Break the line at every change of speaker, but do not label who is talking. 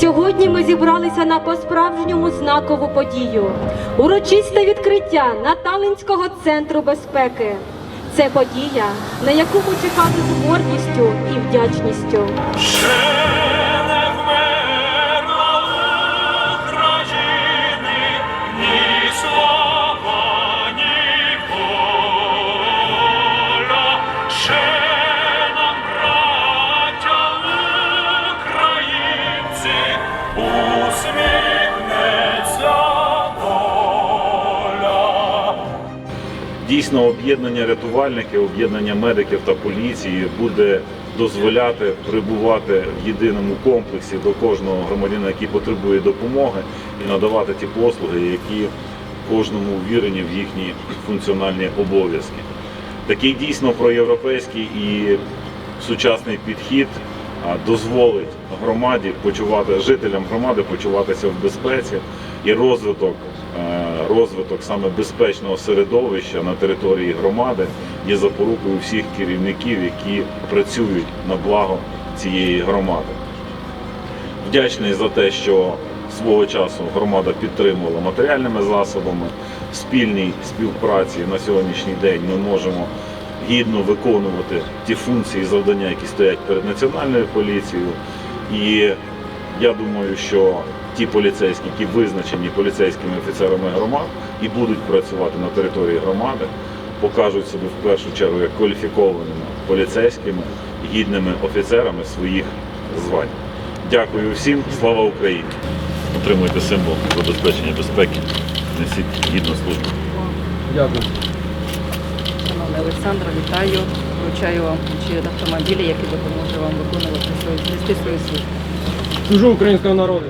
Сьогодні ми зібралися на по-справжньому знакову подію урочисте відкриття Наталинського центру безпеки. Це подія, на яку ми чекали з гордістю і вдячністю.
Дійсно, об'єднання рятувальників, об'єднання медиків та поліції буде дозволяти прибувати в єдиному комплексі до кожного громадянина, який потребує допомоги, і надавати ті послуги, які кожному ввірені в їхні функціональні обов'язки. Такий дійсно проєвропейський і сучасний підхід дозволить громаді почувати жителям громади почуватися в безпеці і розвиток, розвиток саме безпечного середовища на території громади є запорукою всіх керівників, які працюють на благо цієї громади. Вдячний за те, що свого часу громада підтримувала матеріальними засобами. Спільній співпраці на сьогоднішній день ми можемо гідно виконувати ті функції і завдання, які стоять перед національною поліцією. І я думаю, що ті поліцейські, які визначені поліцейськими офіцерами громад і будуть працювати на території громади, покажуть себе в першу чергу як кваліфікованими поліцейськими, гідними офіцерами своїх звань. Дякую всім, слава Україні! Отримуйте символ забезпечення безпеки, несіть гідну службу.
Дякую.
Шановний Олександр, вітаю. Вручаю вам ключі від автомобіля, який допоможе вам виконувати свою свою службу.
Служу українському народу.